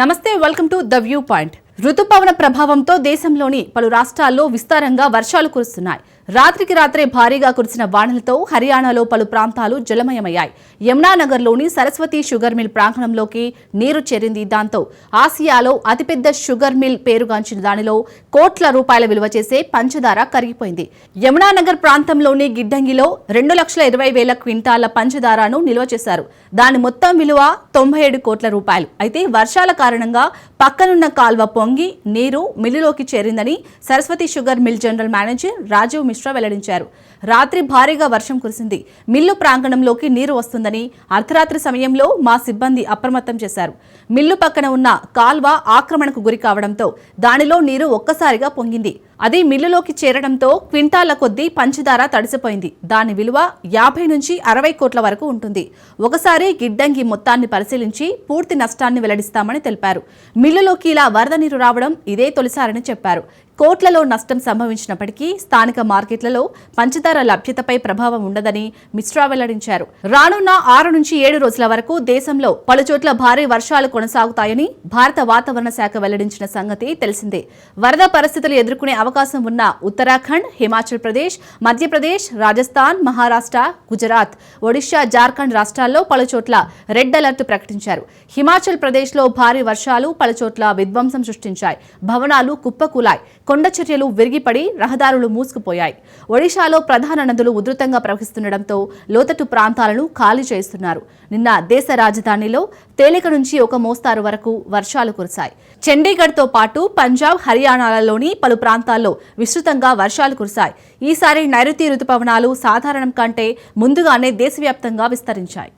నమస్తే welcome to the view point. రుతుపవన ప్రభావంతో దేశంలోని పలు రాష్ట్రాల్లో విస్తారంగా వర్షాలు కురుస్తున్నాయి. రాత్రికి రాత్రే భారీగా కురిసిన వానలతో హర్యానాలో పలు ప్రాంతాలు జలమయమయ్యాయి. యమునానగర్లోని సరస్వతి షుగర్ మిల్ ప్రాంగణంలోకి నీరు చేరింది దాంతో ఆసియాలో అతిపెద్ద షుగర్ మిల్ పేరుగాంచిన దానిలో కోట్ల రూపాయల విలువ చేసే పంచదార కరిగిపోయింది. యమునానగర్ ప్రాంతంలోని గిడ్డంగిలో రెండు లక్షల ఇరవై వేల క్వింటాల పంచదారను నిల్వ చేశారు. దాని మొత్తం విలువ తొంభై ఏడు కోట్ల రూపాయలు. అయితే వర్షాల కారణంగా పక్కనున్న కాల్వ పొంగి నీరు మిల్లులోకి చేరిందని Saraswati sugar mill general manager Rajiv Mishra వెల్లడించారు. రాత్రి భారీగా వర్షం కురిసింది. మిల్లు ప్రాంగణంలోకి నీరు వస్తుందని అర్ధరాత్రి సమయంలో మా సిబ్బంది అప్రమత్తం చేశారు. మిల్లు పక్కన ఉన్న కాల్వ ఆక్రమణకు గురి కావడంతో దానిలో నీరు ఒక్కసారిగా పొంగింది. అది మిల్లులోకి చేరడంతో క్వింటాల కొద్దీ పంచదార తడిసిపోయింది. దాని విలువ యాభై నుంచి అరవై కోట్ల వరకు ఉంటుంది. ఒకసారి గిడ్డంగి మొత్తాన్ని పరిశీలించి పూర్తి నష్టాన్ని వెల్లడిస్తామని తెలిపారు. మిల్లులోకి ఇలా వరద నీరు రావడం ఇదే తొలిసారని చెప్పారు. కోట్లలో నష్టం సంభవించినప్పటికీ స్థానిక మార్కెట్లలో పంచదార లభ్యతపై ప్రభావం ఉండదని మిశ్రా వెల్లడించారు. రానున్న ఆరు నుంచి ఏడు రోజుల వరకు దేశంలో పలుచోట్ల భారీ వర్షాలు కొనసాగుతాయని భారత వాతావరణ శాఖ వెల్లడించిన సంగతి తెలిసిందే. వరద పరిస్థితులు ఎదుర్కొనే అవకాశం ఉన్న ఉత్తరాఖండ్ హిమాచల్ ప్రదేశ్ మధ్యప్రదేశ్ రాజస్థాన్ మహారాష్ట్ర గుజరాత్ ఒడిశా జార్ఖండ్ రాష్ట్రాల్లో పలుచోట్ల రెడ్ అలర్ట్ ప్రకటించారు. హిమాచల్ ప్రదేశ్లో భారీ వర్షాలు పలుచోట్ల విధ్వంసం సృష్టించాయి. భవనాలు కుప్పకూలాయి. కొండ చర్యలు విరిగిపడి రహదారులు మూసుకుపోయాయి. ఒడిశాలో ప్రధాన నదులు ఉధృతంగా ప్రవహిస్తుండటంతో లోతట్టు ప్రాంతాలను ఖాళీ చేస్తున్నారు. నిన్న దేశ రాజధానిలో తేలిక నుంచి ఒక మోస్తారు వరకు వర్షాలు కురిశాయి. చండీగఢ్తో పాటు పంజాబ్ హర్యానాలలోని పలు ప్రాంతాలు ప్రాంతాల్లో విస్తృతంగా వర్షాలు కురిశాయి. ఈసారి నైరుతి రుతుపవనాలు సాధారణం కంటే ముందుగానే దేశవ్యాప్తంగా విస్తరించాయి.